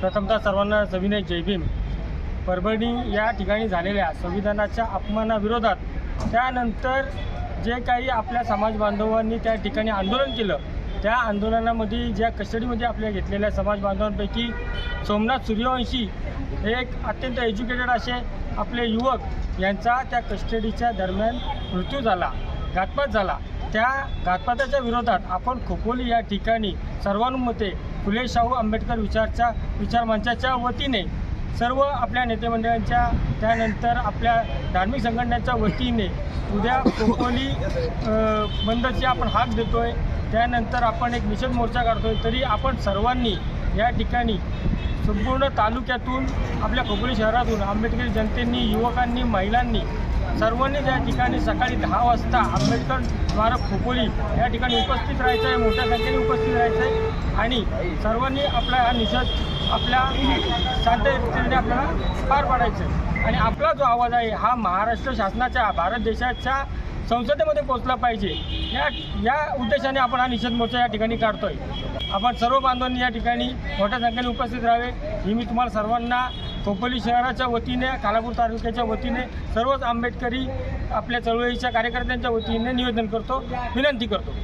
प्रथमतः सर्वांना सविनय जय भीम. परभणी या ठिकाणी झालेल्या संविधानाच्या अपमानाविरोधात त्यानंतर जे काही आपल्या समाज बांधवांनी त्या ठिकाणी आंदोलन केलं त्या आंदोलनामध्ये ज्या कस्टडीमध्ये आपल्या घेतलेल्या समाज बांधवांपैकी सोमनाथ सूर्यवंशी हे एक अत्यंत एज्युकेटेड असे आपले युवक यांचा त्या कस्टडीच्या दरम्यान मृत्यू झाला घातपात झाला. त्या घातपाताच्या विरोधात आपण खोपोली या ठिकाणी सर्वानुमते फुले शाहू आंबेडकर विचारच्या विचार मंचाच्या वतीने सर्व आपल्या नेतेमंडळांच्या त्यानंतर आपल्या धार्मिक संघटनेच्या वतीने उद्या खोपोली बंदची आपण हाक आहे त्यानंतर आपण एक निषेध मोर्चा काढतोय. तरी आपण सर्वांनी या ठिकाणी संपूर्ण तालुक्यातून आपल्या खोपोली शहरातून आंबेडकरी जनतेनी युवकांनी महिलांनी सर्वांनी त्या ठिकाणी सकाळी दहा वाजता आंबेडकर स्मारक खोपोली या ठिकाणी उपस्थित राहायचं आहे मोठ्या संख्येने उपस्थित राहायचं आहे. आणि सर्वांनी आपला हा निषेध आपल्या शांततेने आपल्याला पार पाडायचं आहे. आणि आपला जो आवाज आहे हा महाराष्ट्र शासनाच्या भारत देशाच्या संसदेमध्ये पोहोचला पाहिजे. या या उद्देशाने आपण हा निषेध मोर्चा या ठिकाणी काढतोय. आपण सर्व बांधवांनी या ठिकाणी मोठ्या संख्येने उपस्थित राहावे. ही मी तुम्हाला सर्वांना खोपोली शहराच्या वतीने कालापूर तालुक्याच्या वतीने सर्वच आंबेडकरी आपल्या चळवळीच्या कार्यकर्त्यांच्या वतीने निवेदन करतो. विनंती करतो.